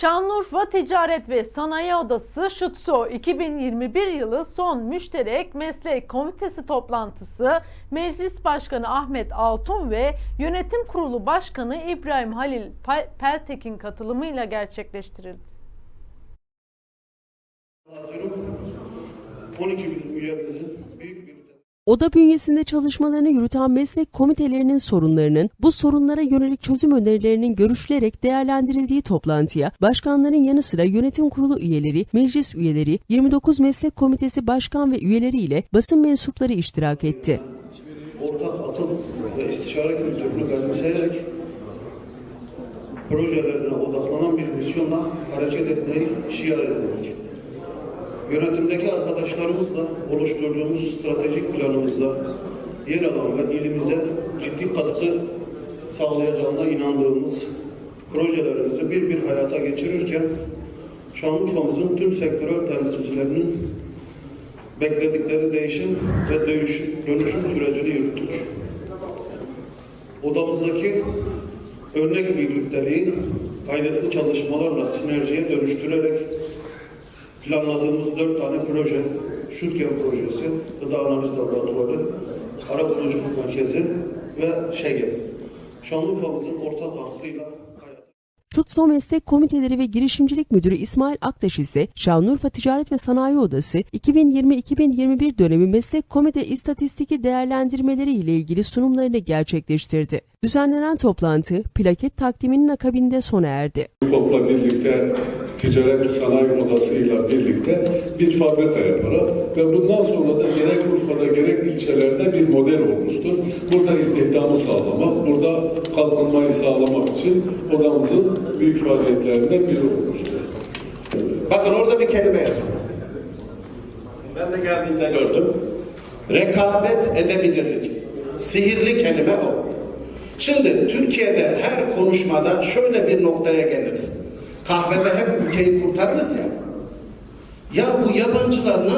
Şanlıurfa Ticaret ve Sanayi Odası Şutso 2021 yılı son müşterek meslek komitesi toplantısı Meclis Başkanı Ahmet Altun ve Yönetim Kurulu Başkanı İbrahim Halil Pe- Peltekin katılımıyla gerçekleştirildi. 12 bin üyemizin Oda bünyesinde çalışmalarını yürüten meslek komitelerinin sorunlarının, bu sorunlara yönelik çözüm önerilerinin görüşülerek değerlendirildiği toplantıya başkanların yanı sıra yönetim kurulu üyeleri, meclis üyeleri, 29 meslek komitesi başkan ve üyeleri ile basın mensupları iştirak etti. ortak atıl ve istişare kültürünü benimseyerek projelerine odaklanan bir misyonla hareket etmeyi şiar etmek. Yönetimdeki arkadaşlarımızla oluşturduğumuz stratejik planımızda yer alan ve ilimize ciddi katkı sağlayacağına inandığımız projelerimizi bir bir hayata geçirirken Şanlıurfa'mızın tüm sektörel temsilcilerinin bekledikleri değişim ve dönüş, dönüşüm sürecini yürüttük. Odamızdaki örnek birlikteliği gayretli çalışmalarla sinerjiye dönüştürerek planladığımız dört tane proje, Şutken projesi, Gıda Analiz Laboratuvarı, Arabuluculuk Merkezi ve ŞEGE. Şanlıurfa'mızın ortak hakkıyla hayata Çutso Meslek Komiteleri ve Girişimcilik Müdürü İsmail Aktaş ise Şanlıurfa Ticaret ve Sanayi Odası 2020-2021 dönemi meslek komite istatistiki değerlendirmeleri ile ilgili sunumlarını gerçekleştirdi. Düzenlenen toplantı plaket takdiminin akabinde sona erdi. TOP'la birlikte Ticaret ve Sanayi Odası'yla birlikte bir fabrika yaparak ve bundan sonra da gerek Urfa'da gerek ilçelerde bir model olmuştur. Burada istihdamı sağlamak, burada kalkınmayı sağlamak için odamızın büyük faaliyetlerinden biri olmuştur. Bakın orada bir kelime yazıyor. Ben de geldiğinde gördüm. Rekabet edebilirlik. Sihirli kelime o. Şimdi Türkiye'de her konuşmada şöyle bir noktaya geliriz. Kahvede hep ülkeyi kurtarırız ya. Ya bu yabancılar ne